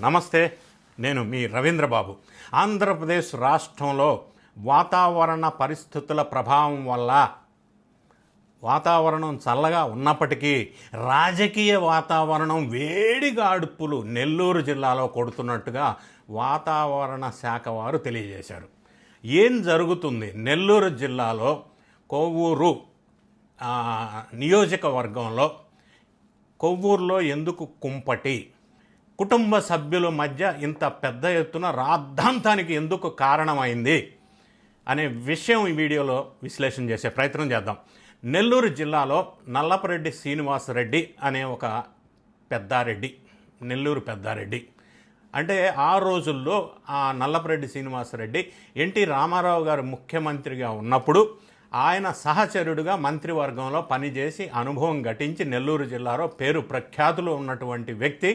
నమస్తే నేను మీ రవీంద్రబాబు. ఆంధ్రప్రదేశ్ రాష్ట్రంలో వాతావరణ పరిస్థితుల ప్రభావం వల్ల వాతావరణం చల్లగా ఉన్నప్పటికీ రాజకీయ వాతావరణం వేడిగాడుపులు నెల్లూరు జిల్లాలో కొడుతున్నట్టుగా వాతావరణ శాఖ వారు తెలియజేశారు. ఏం జరుగుతుంది? నెల్లూరు జిల్లాలో కొవ్వూరు నియోజకవర్గంలో కొవ్వూరులో ఎందుకు కుంపటి? కుటుంబ సభ్యుల మధ్య ఇంత పెద్ద ఎత్తున రాద్ధాంతానికి ఎందుకు కారణమైంది అనే విషయం ఈ వీడియోలో విశ్లేషణ చేసే ప్రయత్నం చేద్దాం. నెల్లూరు జిల్లాలో నల్లపరెడ్డి శ్రీనివాసరెడ్డి అనే ఒక పెద్దారెడ్డి నెల్లూరు పెద్దారెడ్డి. అంటే ఆ రోజుల్లో ఆ నల్లపరెడ్డి శ్రీనివాసరెడ్డి ఎన్టీ రామారావు గారు ముఖ్యమంత్రిగా ఉన్నప్పుడు ఆయన సహచరుడుగా మంత్రివర్గంలో పనిచేసి అనుభవం ఘటించి నెల్లూరు జిల్లాలో పేరు ప్రఖ్యాతులు ఉన్నటువంటి వ్యక్తి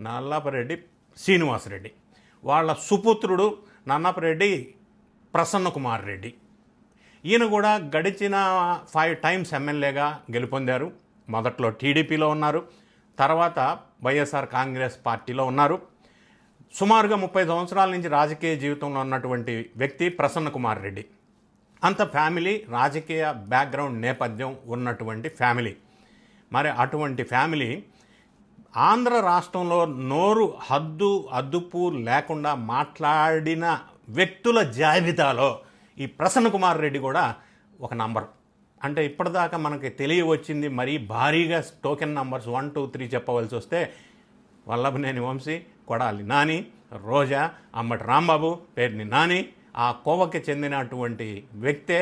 నల్లాపరెడ్డి శ్రీనివాసరెడ్డి. వాళ్ళ సుపుత్రుడు నన్నపరెడ్డి ప్రసన్న కుమార్ రెడ్డి ఈయన కూడా గడిచిన ఫైవ్ టైమ్స్ ఎమ్మెల్యేగా గెలుపొందారు. మొదట్లో టీడీపీలో ఉన్నారు. తర్వాత వైఎస్ఆర్ కాంగ్రెస్ పార్టీలో ఉన్నారు. సుమారుగా ముప్పై సంవత్సరాల నుంచి రాజకీయ జీవితంలో ఉన్నటువంటి వ్యక్తి ప్రసన్న కుమార్ రెడ్డి అంత ఫ్యామిలీ రాజకీయ బ్యాక్గ్రౌండ్ నేపథ్యం ఉన్నటువంటి ఫ్యామిలీ. మరి అటువంటి ఫ్యామిలీ ఆంధ్ర రాష్ట్రంలో నోరు హద్దు అదుపు లేకుండా మాట్లాడిన వ్యక్తుల జాబితాలో ఈ ప్రసన్న కుమార్ రెడ్డి కూడా ఒక నంబర్. అంటే ఇప్పటిదాకా మనకి తెలియవచ్చింది మరీ భారీగా token numbers one two three చెప్పవలసి వస్తే వల్లభనేని వంశీ కొడాలి నాని రోజా అమ్మటి రాంబాబు పేరుని నాని ఆ కోవకి చెందినటువంటి వ్యక్తే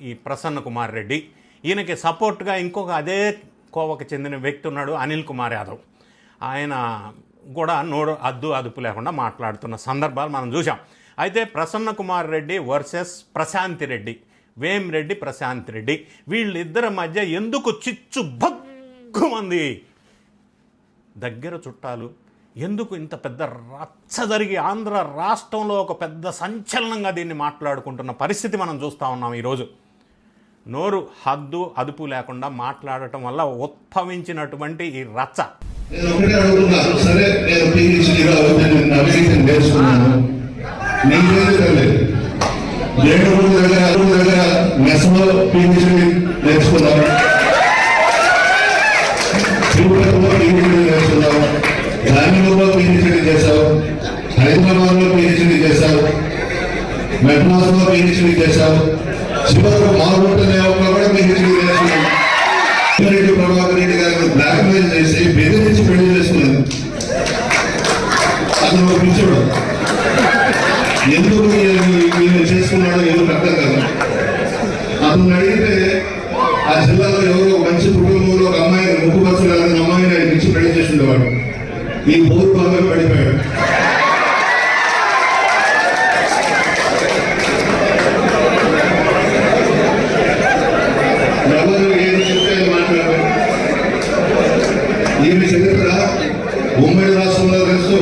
ఈ ప్రసన్న కుమార్ రెడ్డి. ఈయనకి సపోర్ట్గా ఇంకొక అదే కోవకి చెందిన వ్యక్తి ఉన్నాడు అనిల్ కుమార్ యాదవ్. ఆయన కూడా నోడు అద్దు అదుపు లేకుండా మాట్లాడుతున్న సందర్భాలు మనం చూసాం అయితే ప్రసన్న కుమార్ రెడ్డి వర్సెస్ ప్రశాంతి రెడ్డి వేమిరెడ్డి ప్రశాంతి ప్రశాంత్ రెడ్డి వీళ్ళిద్దరి మధ్య ఎందుకు చిచ్చు భగ్గుమంది దగ్గర చుట్టాలు ఎందుకు ఇంత పెద్ద రచ్చ జరిగి ఆంధ్ర రాష్ట్రంలో ఒక పెద్ద సంచలనంగా దీన్ని మాట్లాడుకుంటున్న పరిస్థితి మనం చూస్తూ ఉన్నాం ఈరోజు. నోరు హద్దు అదుపు లేకుండా మాట్లాడటం వల్ల ఉద్భవించినటువంటి ఈ రచ్చ. నేను ఒకటే అడుగుతున్నాను సరే నేను పీహెచ్డీగా నేను నవీకరణ నేర్చుకున్నాను. నీకేది తెలియదు ఏడుగురు దగ్గర అడుగు దగ్గర మెస్లో పీహెచ్డీ నేర్చుకున్నాను. తిరుపతిలో పీహెచ్డీ నేర్చుకున్నావు గాంధీలో పీహెచ్డీ చేశావు. హైదరాబాద్లో పీహెచ్డీ చేశావు. మెడ్రాస్లో పీహెచ్డీ చేశావు. చివరకు మాగుంట లేవకుండా కూడా పీహెచ్డీ నేర్చుకున్నావు రెడ్డి ప్రభాకర్ రెడ్డి గారిని బ్లాక్ మెయిల్ చేసి బెదిరించి పెళ్ళి చేసుకున్నాను అతను ఒక పిచ్చోడు ఎందుకు ఈయన- ఈయన చేసుకున్నాడో ఎవరు అర్థం కాదు అతను అడిగితే ఆ జిల్లాలో ఎవరో ఒక మంచి కుటుంబంలో ఒక అమ్మాయిని ముక్కు బస్సు కాదని అమ్మాయిని ఆయన ఇచ్చి పెళ్ళి చేసి ఉండేవాడు ఈ పూర్వంగా పడిపోయాడు ఎవరు ఏది చెప్తే అది మాట్లాడారు ఈమె చరిత్ర ఉమ్మడి రాష్ట్రంలో తెలుసు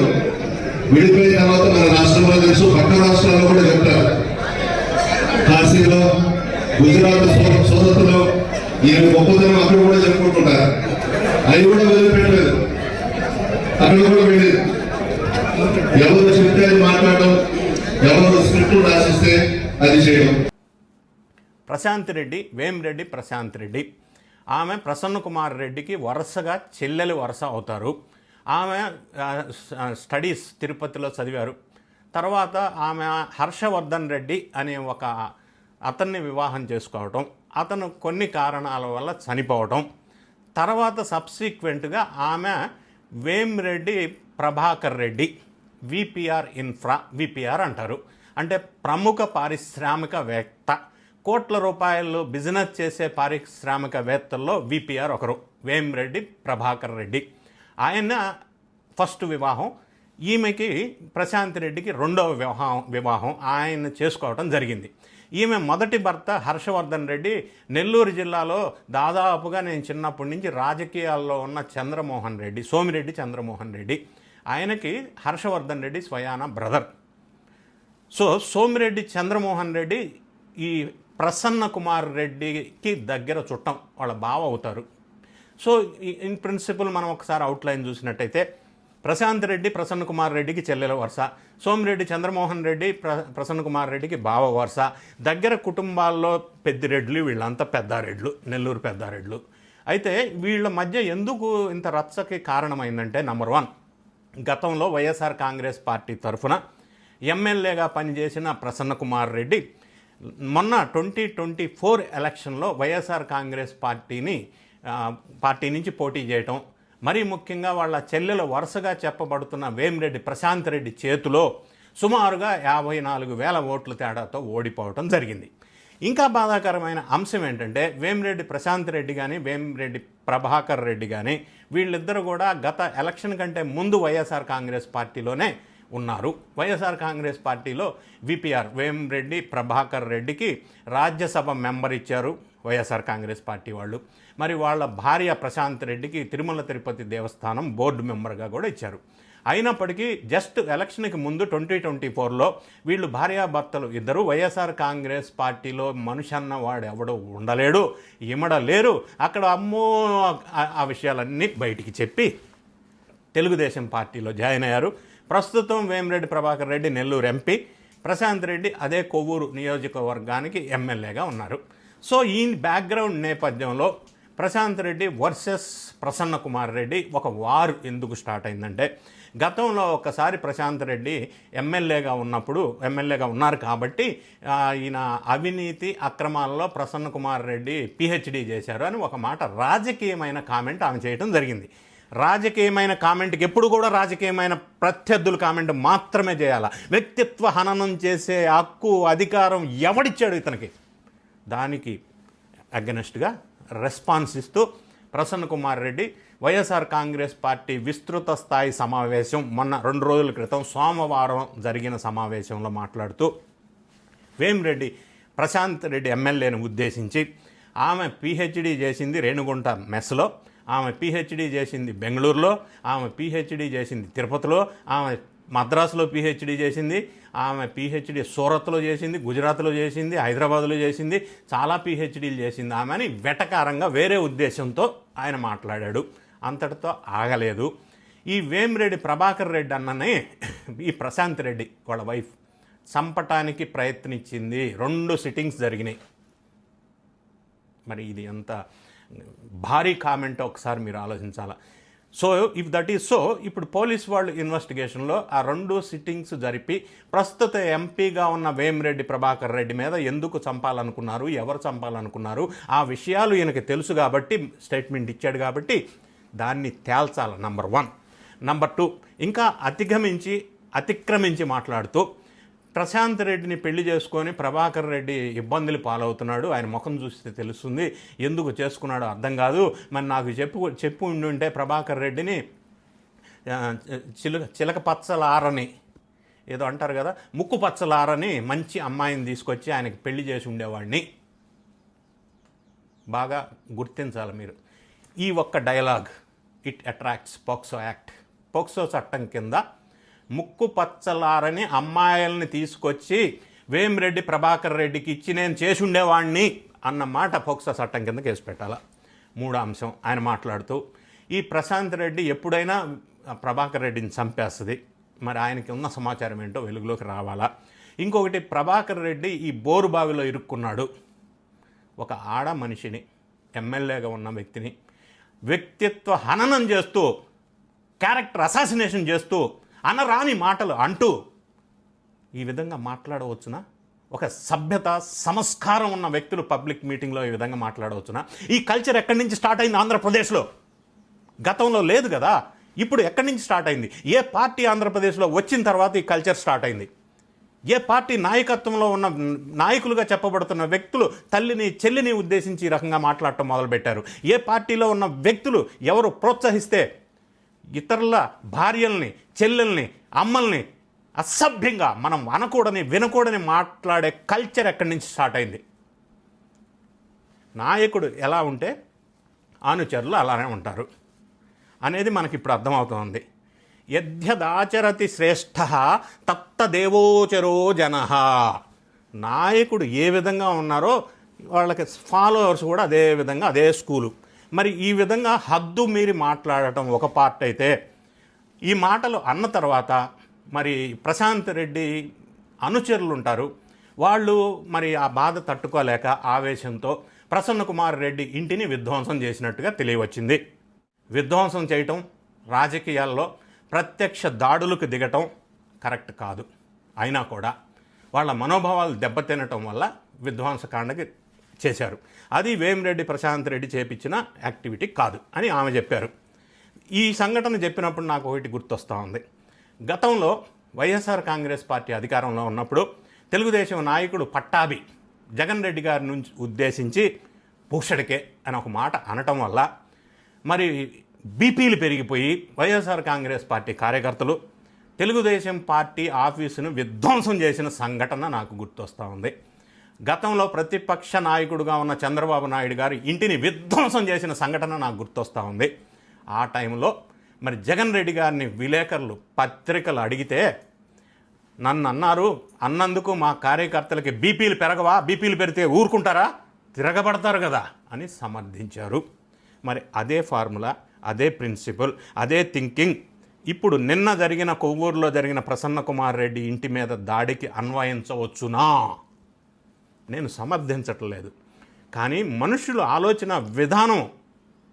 విడిపోయిన తర్వాత మన రాష్ట్రంలో తెలుసు పక్క రాష్ట్రాల్లో కూడా చెప్తారు కాశీలో గుజరాత్ సో- సోదతులో ఈమె గొప్పతనం అక్కడ కూడా చెప్పుకుంటుంటారు అవి కూడా వదిలిపెట్టలేదు అక్కడ కూడా వెళ్ళేది ఎవరు చెప్తే అది మాట్లాడటం ఎవరు స్క్రిప్ట్ చేస్తే అది చేయడం. ప్రశాంత్ రెడ్డి వేమిరెడ్డి ప్రశాంత్ రెడ్డి. ఆమె ప్రసన్న కుమార్ రెడ్డికి వరుసగా చెల్లెలు వరుస అవుతారు. ఆమె స్టడీస్ తిరుపతిలో చదివారు. తర్వాత ఆమె హర్షవర్ధన్ రెడ్డి అనే ఒక అతన్ని వివాహం చేసుకోవటం. అతను కొన్ని కారణాల వల్ల చనిపోవటం. తర్వాత సబ్సిక్వెంట్గా ఆమె Vemireddy Prabhakar Reddy VPR infra VPR అంటారు. అంటే ప్రముఖ పారిశ్రామికవేత్త. కోట్ల రూపాయలు బిజినెస్ చేసే పారిశ్రామికవేత్తల్లో విపిఆర్ ఒకరు వేమిరెడ్డి ప్రభాకర్ రెడ్డి. ఆయన ఫస్ట్ వివాహం ఈమెకి ప్రశాంత్ రెడ్డికి రెండవ వివాహం వివాహం ఆయన చేసుకోవడం జరిగింది. ఈమె మొదటి భర్త హర్షవర్ధన్ రెడ్డి. నెల్లూరు జిల్లాలో దాదాపుగా నేను చిన్నప్పటి నుంచి రాజకీయాల్లో ఉన్న చంద్రమోహన్ రెడ్డి సోమిరెడ్డి చంద్రమోహన్ రెడ్డి. ఆయనకి హర్షవర్ధన్ రెడ్డి స్వయాన బ్రదర్. సో సోమిరెడ్డి చంద్రమోహన్ రెడ్డి ఈ ప్రసన్న కుమార్ రెడ్డికి దగ్గర చుట్టం వాళ్ళ బావ అవుతారు. సో ఇన్ ప్రిన్సిపల్ మనం ఒకసారి అవుట్లైన్ చూసినట్టయితే ప్రశాంత్ రెడ్డి ప్రసన్న కుమార్ రెడ్డికి చెల్లెల వరుస సోమిరెడ్డి చంద్రమోహన్ రెడ్డి ప్ర ప్రసన్న కుమార్ రెడ్డికి బావ వరుస దగ్గర కుటుంబాల్లో పెద్దిరెడ్లు వీళ్ళంతా పెద్దారెడ్లు నెల్లూరు పెద్దారెడ్లు అయితే వీళ్ళ మధ్య ఎందుకు ఇంత రచ్చకి కారణమైందంటే నంబర్ వన్ గతంలో వైఎస్ఆర్ కాంగ్రెస్ పార్టీ తరఫున ఎమ్మెల్యేగా పనిచేసిన ప్రసన్న కుమార్ రెడ్డి మొన్న ట్వంటీ ట్వంటీ ఫోర్ ఎలక్షన్లో వైఎస్ఆర్ కాంగ్రెస్ పార్టీని పార్టీ నుంచి పోటీ చేయటం మరీ ముఖ్యంగా వాళ్ళ చెల్లెలు వరుసగా చెప్పబడుతున్న వేమిరెడ్డి ప్రశాంత్ రెడ్డి చేతిలో సుమారుగా యాభై నాలుగు వేల ఓట్ల తేడాతో ఓడిపోవటం జరిగింది. ఇంకా బాధాకరమైన అంశం ఏంటంటే వేమిరెడ్డి ప్రశాంత్ రెడ్డి కానీ వేమిరెడ్డి ప్రభాకర్ రెడ్డి కానీ వీళ్ళిద్దరూ కూడా గత ఎలక్షన్ కంటే ముందు వైఎస్ఆర్ కాంగ్రెస్ పార్టీలోనే ఉన్నారు. వైఎస్ఆర్ కాంగ్రెస్ పార్టీలో విపిఆర్ వేమిరెడ్డి ప్రభాకర్ రెడ్డికి రాజ్యసభ మెంబర్ ఇచ్చారు వైఎస్ఆర్ కాంగ్రెస్ పార్టీ వాళ్ళు. మరి వాళ్ళ భార్య ప్రశాంత్ రెడ్డికి తిరుమల తిరుపతి దేవస్థానం బోర్డు మెంబర్గా కూడా ఇచ్చారు. అయినప్పటికీ జస్ట్ ఎలక్షన్కి ముందు ట్వంటీ ట్వంటీ ఫోర్లో వీళ్ళు భార్యాభర్తలు ఇద్దరు వైఎస్ఆర్ కాంగ్రెస్ పార్టీలో మనిషి వాడు ఎవడు ఉండలేడు ఇమడలేరు అక్కడ అమ్మో ఆ విషయాలన్నీ బయటికి చెప్పి తెలుగుదేశం పార్టీలో జాయిన్ అయ్యారు. ప్రస్తుతం వేమిరెడ్డి ప్రభాకర్ రెడ్డి నెల్లూరు ఎంపీ. ప్రశాంత్ రెడ్డి అదే కొవ్వూరు నియోజకవర్గానికి ఎమ్మెల్యేగా ఉన్నారు. సో ఈ బ్యాక్గ్రౌండ్ నేపథ్యంలో ప్రశాంత్ రెడ్డి వర్సెస్ ప్రసన్న కుమార్ రెడ్డి ఒక వారు ఎందుకు స్టార్ట్ అయిందంటే గతంలో ఒకసారి ప్రశాంత్ రెడ్డి ఎమ్మెల్యేగా ఉన్నప్పుడు ఎమ్మెల్యేగా ఉన్నారు కాబట్టి ఈయన అవినీతి అక్రమాలలో ప్రసన్న కుమార్ రెడ్డి పిహెచ్డి చేశారు అని ఒక మాట రాజకీయమైన కామెంట్ ఆమె చేయడం జరిగింది. రాజకీయమైన కామెంట్కి ఎప్పుడు కూడా రాజకీయమైన ప్రత్యర్థుల కామెంట్ మాత్రమే చేయాలా? వ్యక్తిత్వ హననం చేసే హక్కు అధికారం ఎవడిచ్చాడు ఇతనికి? దానికి అగెనెస్ట్గా రెస్పాన్స్ ఇస్తూ ప్రసన్న కుమార్ రెడ్డి వైఎస్ఆర్ కాంగ్రెస్ పార్టీ విస్తృత స్థాయి సమావేశం మొన్న రెండు రోజుల క్రితం సోమవారం జరిగిన సమావేశంలో మాట్లాడుతూ వేమిరెడ్డి ప్రశాంత్ రెడ్డి ఎమ్మెల్యేను ఉద్దేశించి ఆమె పిహెచ్డి చేసింది రేణుగుంట మెస్లో. ఆమె పిహెచ్డి చేసింది బెంగళూరులో ఆమె పిహెచ్డి చేసింది తిరుపతిలో ఆమె మద్రాసులో పిహెచ్డి చేసింది ఆమె పిహెచ్డి సూరత్లో చేసింది గుజరాత్లో చేసింది హైదరాబాద్లో చేసింది చాలా పిహెచ్డీలు చేసింది. ఆమె అని వెటకారంగా వేరే ఉద్దేశంతో ఆయన మాట్లాడాడు. అంతటితో ఆగలేదు. ఈ వేమిరెడ్డి ప్రభాకర్ రెడ్డి అన్ననే ఈ ప్రశాంత్ రెడ్డి వాళ్ళ వైఫ్ చంపటానికి ప్రయత్నించింది. రెండు సిట్టింగ్స్ జరిగినాయి. మరి ఇది ఎంత భారీ కామెంట్ ఒకసారి మీరు ఆలోచించాలా. So if that is so ఇప్పుడు పోలీస్ వాళ్ళు ఇన్వెస్టిగేషన్లో ఆ రెండు సిట్టింగ్స్ జరిపి ప్రస్తుత ఎంపీగా ఉన్న వేమిరెడ్డి ప్రభాకర్ రెడ్డి మీద ఎందుకు చంపాలనుకున్నారు ఎవరు చంపాలనుకున్నారు ఆ విషయాలు ఈయనకి తెలుసు కాబట్టి స్టేట్మెంట్ ఇచ్చాడు కాబట్టి దాన్ని తేల్చాలి నంబర్ వన్ నంబర్ టూ ఇంకా అతిగమించి అతిక్రమించి మాట్లాడుతూ ప్రశాంత్ రెడ్డిని పెళ్ళి చేసుకొని ప్రభాకర్ రెడ్డి ఇబ్బందులు పాలవుతున్నాడు. ఆయన ముఖం చూస్తే తెలుస్తుంది. ఎందుకు చేసుకున్నాడో అర్థం కాదు. మరి నాకు చెప్పు చెప్పు ఉండుంటే ప్రభాకర్ రెడ్డిని చిలుక చిలక పచ్చలారని ఏదో అంటారు కదా ముక్కు పచ్చలారని మంచి అమ్మాయిని తీసుకొచ్చి ఆయనకి పెళ్ళి చేసి ఉండేవాడిని. బాగా గుర్తించాలి మీరు. ఈ ఒక్క dialogue it attracts POCSO act. POCSO చట్టం కింద ముక్కు పచ్చలారని అమ్మాయిల్ని తీసుకొచ్చి వేమిరెడ్డి ప్రభాకర్ రెడ్డికి ఇచ్చి నేను చేసుండేవాణ్ణి అన్నమాట అన్న మాట చట్టం కింద కేసు పెట్టాలా? మూడో అంశం. ఆయన మాట్లాడుతూ ఈ ప్రశాంత్ రెడ్డి ఎప్పుడైనా ప్రభాకర్ రెడ్డిని చంపేస్తుంది. మరి ఆయనకి ఉన్న సమాచారం ఏంటో వెలుగులోకి రావాలా? ఇంకొకటి ప్రభాకర్ రెడ్డి ఈ బోరు బావిలో ఇరుక్కున్నాడు. ఒక ఆడ మనిషిని ఎమ్మెల్యేగా ఉన్న వ్యక్తిని వ్యక్తిత్వ హననం చేస్తూ క్యారెక్టర్ అసాసినేషన్ చేస్తూ అనరాని మాటలు అంటూ ఈ విధంగా మాట్లాడవచ్చునా? ఒక సభ్యత సంస్కారం ఉన్న వ్యక్తులు పబ్లిక్ మీటింగ్లో ఈ విధంగా మాట్లాడవచ్చునా? ఈ కల్చర్ ఎక్కడి నుంచి స్టార్ట్ అయింది ఆంధ్రప్రదేశ్లో? గతంలో లేదు కదా. ఇప్పుడు ఎక్కడి నుంచి స్టార్ట్ అయింది? ఏ పార్టీ ఆంధ్రప్రదేశ్లో వచ్చిన తర్వాత ఈ కల్చర్ స్టార్ట్ అయింది? ఏ పార్టీ నాయకత్వంలో ఉన్న నాయకులుగా చెప్పబడుతున్న వ్యక్తులు తల్లిని చెల్లిని ఉద్దేశించి ఈ రకంగా మాట్లాడటం మొదలుపెట్టారు? ఏ పార్టీలో ఉన్న వ్యక్తులు ఎవరు ప్రోత్సహిస్తే ఇతరుల భార్యల్ని చెల్లెల్ని అమ్మల్ని అసభ్యంగా మనం అనకూడని వినకూడని మాట్లాడే కల్చర్ ఎక్కడి నుంచి స్టార్ట్ అయింది? నాయకుడు ఎలా ఉంటే అనుచరులు అలానే ఉంటారు అనేది మనకి ఇప్పుడు అర్థమవుతోంది. యద్యదాచరతి శ్రేష్ఠ తత్తదేవోచరో జన. నాయకుడు ఏ విధంగా ఉన్నారో వాళ్ళకి ఫాలోవర్స్ కూడా అదే విధంగా అదే స్కూలు. మరి ఈ విధంగా హద్దు మీరి మాట్లాడటం ఒక పార్ట్ అయితే ఈ మాటలు అన్న తర్వాత మరి ప్రశాంత్ రెడ్డి అనుచరులు ఉంటారు వాళ్ళు మరి ఆ బాధ తట్టుకోలేక ఆవేశంతో ప్రసన్న కుమార్ రెడ్డి ఇంటిని విధ్వంసం చేసినట్టుగా తెలియవచ్చింది. విధ్వంసం చేయటం రాజకీయాల్లో ప్రత్యక్ష దాడులకు దిగటం కరెక్ట్ కాదు. అయినా కూడా వాళ్ళ మనోభావాలు దెబ్బతినటం వల్ల విధ్వంసకాండకి చేశారు. అది వేమిరెడ్డి ప్రశాంత్ రెడ్డి చేపించిన యాక్టివిటీ కాదు అని ఆమె చెప్పారు. ఈ సంఘటన చెప్పినప్పుడు నాకు ఒకటి గుర్తొస్తూ ఉంది. గతంలో వైఎస్ఆర్ కాంగ్రెస్ పార్టీ అధికారంలో ఉన్నప్పుడు తెలుగుదేశం నాయకుడు పట్టాభి జగన్ రెడ్డి గారి నుంచి ఉద్దేశించి పూషడికే అని ఒక మాట అనటం వల్ల మరి బీపీలు పెరిగిపోయి వైఎస్ఆర్ కాంగ్రెస్ పార్టీ కార్యకర్తలు తెలుగుదేశం పార్టీ ఆఫీసును విధ్వంసం చేసిన సంఘటన నాకు గుర్తొస్తూ ఉంది. గతంలో ప్రతిపక్ష నాయకుడుగా ఉన్న చంద్రబాబు నాయుడు గారు ఇంటిని విధ్వంసం చేసిన సంఘటన నాకు గుర్తొస్తూ ఉంది. ఆ టైంలో మరి జగన్ రెడ్డి గారిని విలేకరులు పత్రికలు అడిగితే నన్ను అన్నారు అన్నందుకు మా కార్యకర్తలకి బీపీలు పెరగవా? బీపీలు పెరిగితే ఊరుకుంటారా? తిరగబడతారు కదా అని సమర్థించారు. మరి అదే ఫార్ములా అదే ప్రిన్సిపల్ అదే థింకింగ్. ఇప్పుడు నిన్న జరిగిన కొవ్వూరులో జరిగిన ప్రసన్న కుమార్ రెడ్డి ఇంటి మీద దాడికి అన్వయించవచ్చునా? నేను సమర్థించట్లేదు. కానీ మనుషుల ఆలోచన విధానం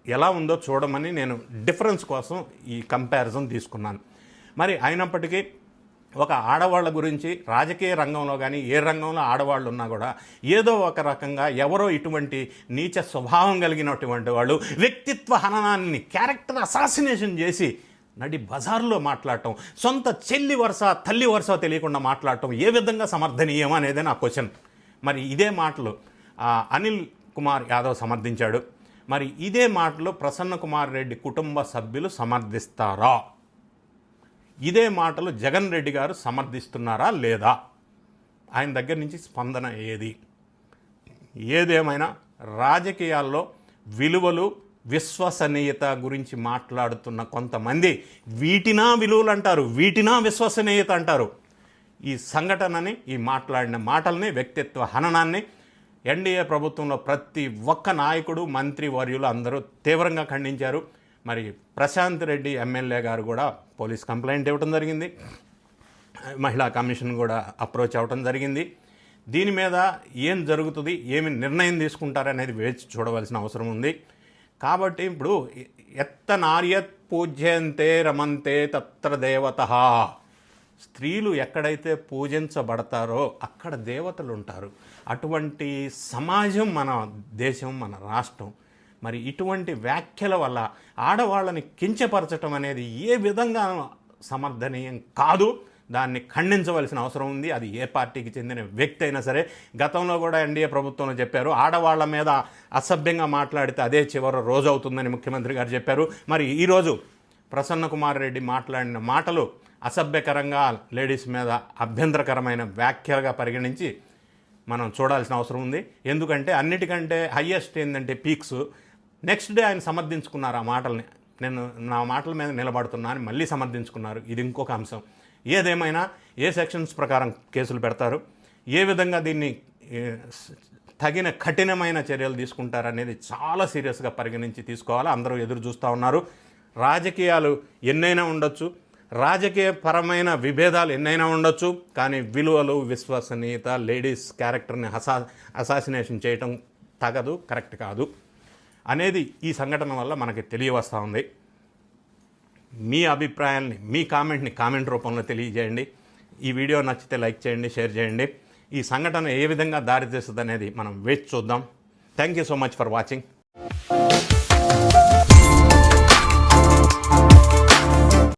ఎలా ఉందో చూడమని నేను డిఫరెన్స్ కోసం ఈ కంపారిజన్ తీసుకున్నాను. మరి అయినప్పటికీ ఒక ఆడవాళ్ళ గురించి రాజకీయ రంగంలో కానీ ఏ రంగంలో ఆడవాళ్ళు ఉన్నా కూడా ఏదో ఒక రకంగా ఎవరో ఇటువంటి నీచ స్వభావం కలిగినటువంటి వాళ్ళు వ్యక్తిత్వ హననాన్ని క్యారెక్టర్ అసాసినేషన్ చేసి నడి బజార్లో మాట్లాడటం సొంత చెల్లి వరుస తల్లి వరుస తెలియకుండా మాట్లాడటం ఏ విధంగా సమర్థనీయం అనేది నా క్వశ్చన్. మరి ఇదే మాటలు అనిల్ కుమార్ యాదవ్ సమర్థించాడు. మరి ఇదే మాటలు ప్రసన్న కుమార్ రెడ్డి కుటుంబ సభ్యులు సమర్థిస్తారా? ఇదే మాటలు జగన్ రెడ్డి గారు సమర్థిస్తున్నారా లేదా? ఆయన దగ్గర నుంచి స్పందన ఏది? ఏదేమైనా రాజకీయాల్లో విలువలు విశ్వసనీయత గురించి మాట్లాడుతున్న కొంతమంది వీటినా విలువలు అంటారు వీటినా విశ్వసనీయత అంటారు. ఈ సంఘటనని ఈ మాట్లాడిన మాటల్ని వ్యక్తిత్వ హననాన్ని ఎన్డీఏ ప్రభుత్వంలో ప్రతి ఒక్క నాయకుడు మంత్రి వర్యులు అందరూ తీవ్రంగా ఖండించారు. మరి ప్రశాంత్ రెడ్డి ఎమ్మెల్యే గారు కూడా పోలీస్ కంప్లైంట్ ఇవ్వడం జరిగింది. మహిళా కమిషన్ కూడా అప్రోచ్ అవ్వడం జరిగింది. దీని మీద ఏం జరుగుతుంది ఏమి నిర్ణయం తీసుకుంటారనేది వేచి చూడవలసిన అవసరం ఉంది. కాబట్టి ఇప్పుడు ఎత్తనార్యత్ పూజ్యంతే రమంతే తత్ర దేవత. స్త్రీలు ఎక్కడైతే పూజించబడతారో అక్కడ దేవతలు ఉంటారు అటువంటి సమాజం మన దేశం మన రాష్ట్రం. మరి ఇటువంటి వ్యాఖ్యల వల్ల ఆడవాళ్ళని కించపరచటం అనేది ఏ విధంగా సమర్థనీయం కాదు దాన్ని ఖండించవలసిన అవసరం ఉంది. అది ఏ పార్టీకి చెందిన వ్యక్తి అయినా సరే గతంలో కూడా ఎన్డీఏ ప్రభుత్వంలో చెప్పారు ఆడవాళ్ళ మీద అసభ్యంగా మాట్లాడితే అదే చివరి రోజు అవుతుందని ముఖ్యమంత్రి గారు చెప్పారు. మరి ఈరోజు ప్రసన్న కుమార్ రెడ్డి మాట్లాడిన మాటలు అసభ్యకరంగా లేడీస్ మీద అభ్యంతరకరమైన వ్యాఖ్యలుగా పరిగణించి మనం చూడాల్సిన అవసరం ఉంది. ఎందుకంటే అన్నిటికంటే హయ్యెస్ట్ ఏంటంటే పీక్స్ నెక్స్ట్ డే ఆయన సమర్థించుకున్నారు ఆ మాటల్ని. నేను నా మాటల మీద నిలబడుతున్నా అని మళ్ళీ సమర్థించుకున్నారు. ఇది ఇంకొక అంశం. ఏదేమైనా ఏ సెక్షన్స్ ప్రకారం కేసులు పెడతారు? ఏ విధంగా దీన్ని తగిన కఠినమైన చర్యలు తీసుకుంటారనేది చాలా సీరియస్గా పరిగణించి తీసుకోవాలి? అందరూ ఎదురు చూస్తూ ఉన్నారు. రాజకీయాలు ఎన్నైనా ఉండొచ్చు. రాజకీయ పరమైన విభేదాలు ఎన్నైనా ఉండొచ్చు కానీ విలువలు విశ్వసనీయత లేడీస్ క్యారెక్టర్ని అసా అసాసినేషన్ చేయటం తగదు కరెక్ట్ కాదు. అనేది ఈ సంఘటన వల్ల మనకి తెలియవస్తూ ఉంది. మీ అభిప్రాయాల్ని మీ కామెంట్ని కామెంట్ రూపంలో తెలియజేయండి. ఈ వీడియో నచ్చితే లైక్ చేయండి షేర్ చేయండి. ఈ సంఘటన ఏ విధంగా దారితీస్తుంది అనేది మనం వేచి చూద్దాం. Thank you so much for watching